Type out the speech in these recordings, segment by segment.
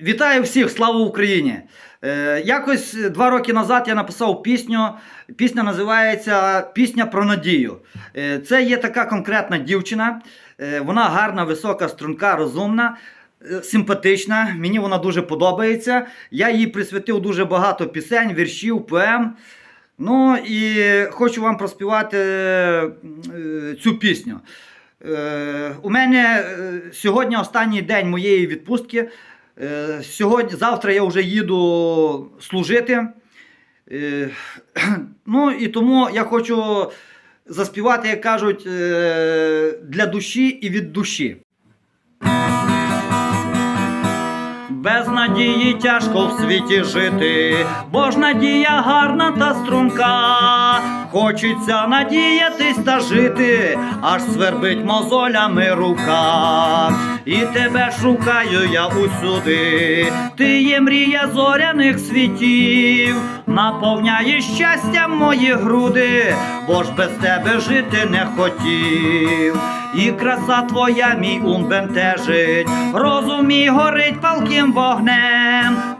Вітаю всіх, слава Україні! Е, якось два роки назад я написав пісню. Пісня називається Пісня про надію. Е, це є така конкретна дівчина. Е, вона гарна, висока, струнка, розумна, е, симпатична. Мені вона дуже подобається. Я їй присвятив дуже багато пісень, віршів, поем. Ну і хочу вам проспівати е, цю пісню. Е, у мене е, сьогодні останній день моєї відпустки. Е, Сьогодні, завтра я вже їду служити. Е, Ну і тому я хочу заспівати, як кажуть, е, для душі і від душі. Без надії тяжко в світі жити, бо ж надія гарна та струнка. Хочеться надіятись та жити, аж свербить мозолями рука. І тебе шукаю я усюди. Ти є мрія зоряних світів, наповняє щастям мої груди, бо ж без тебе жити не хотів. І краса твоя мій ум бентежить, розум мій горить палким вогнем.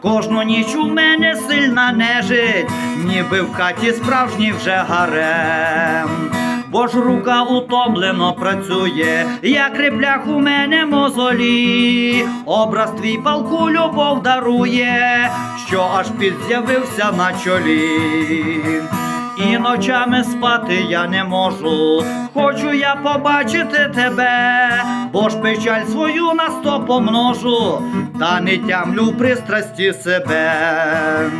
Кожну ніч у мене сильна нежить, ніби в хаті справжній вже гарем. Бо ж рука утомлено працює, як реплях у мене мозолі. Образ твій палку любов дарує, що аж підз'явився на чолі. І ночами спати я не можу, хочу я побачити тебе, бо ж печаль свою на сто помножу, та не тямлю пристрасті себе.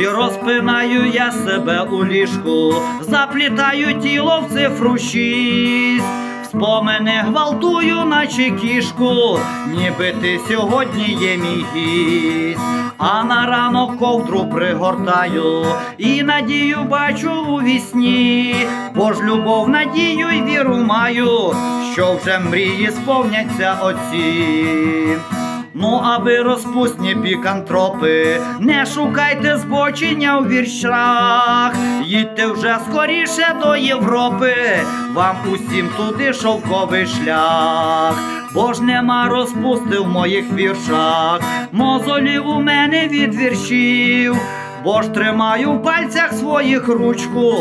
І розпинаю я себе у ліжку, заплітаю тіло в цифру шість. Спомени гвалтую, наче кішку, ніби ти сьогодні є мій гість. А на ранок ковдру пригортаю і надію бачу у вісні, бо ж любов, надію й віру маю, що вже мрії сповняться оці. Ну, а ви розпусні пікантропи, не шукайте збочення у віршах, їдьте вже скоріше до Європи, вам усім туди шовковий шлях, бо ж нема розпусти в моїх віршах, мозолів у мене від віршів. Бо ж тримаю в пальцях своїх ручку,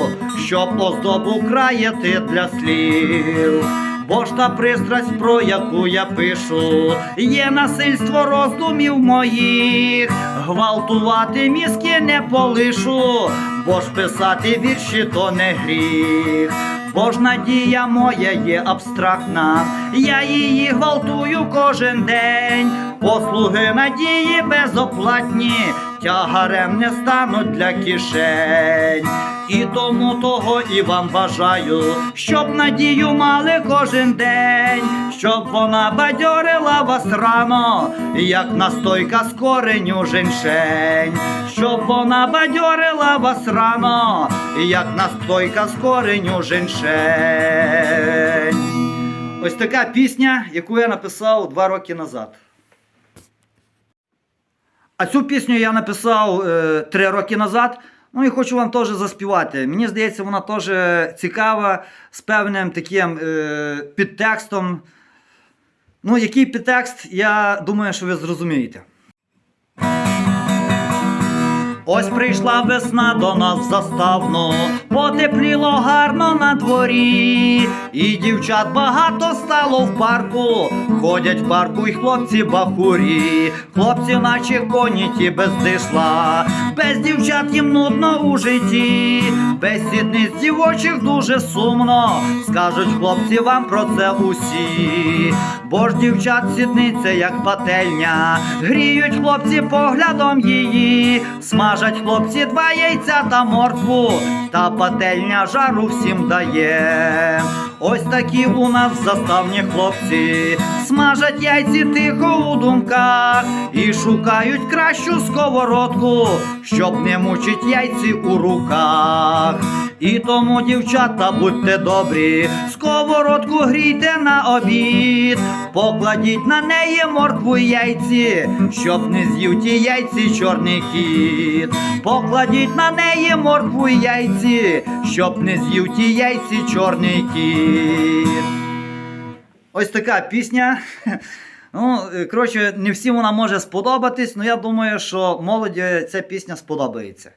щоб оздобу краяти для слів. Бо ж та пристрасть, про яку я пишу, є насильство роздумів моїх. Гвалтувати мізки не полишу, бо ж писати вірші то не гріх. Бо ж надія моя є абстрактна, я її гвалтую кожен день. Послуги надії безоплатні, тягарем не стануть для кишень. І тому того і вам бажаю, щоб надію мали кожен день, щоб вона бадьорила вас рано, як настойка з кореню женьшень, щоб вона бадьорила вас рано, як настойка з кореню женьшень. Ось така пісня, яку я написав два роки назад. А цю пісню я написав е, три роки назад. Ну і хочу вам теж заспівати. Мені здається, вона теж цікава з певним таким е, підтекстом. Ну, який підтекст, я думаю, що ви зрозумієте. Ось прийшла весна до нас в заставну, потепліло гарно на дворі, і дівчат багато стало в парку. Ходять в парку й хлопці бахурі, хлопці, наче коні ті без дишла, без дівчат їм нудно у житті, без сідниць дівочих дуже сумно. Скажуть хлопці вам про це усі, бо ж дівчат сідниця, як пательня, гріють хлопці поглядом її, смажать хлопці два яйця та моркву, та пательня жару всім дає. Ось такі у нас заставні хлопці, смажать яйці тихо у думках і шукають кращу сковородку, щоб не мучить яйці у руках. І тому, дівчата, будьте добрі, сковородку грійте на обід, покладіть на неї моркву яйці, щоб не з'їв ті яйці чорний кіт. Покладіть на неї моркву яйці, щоб не з'їв ті яйці чорний кіт. Ось така пісня. Ну, е, коротше, не всім вона може сподобатись, але я думаю, що молоді ця пісня сподобається.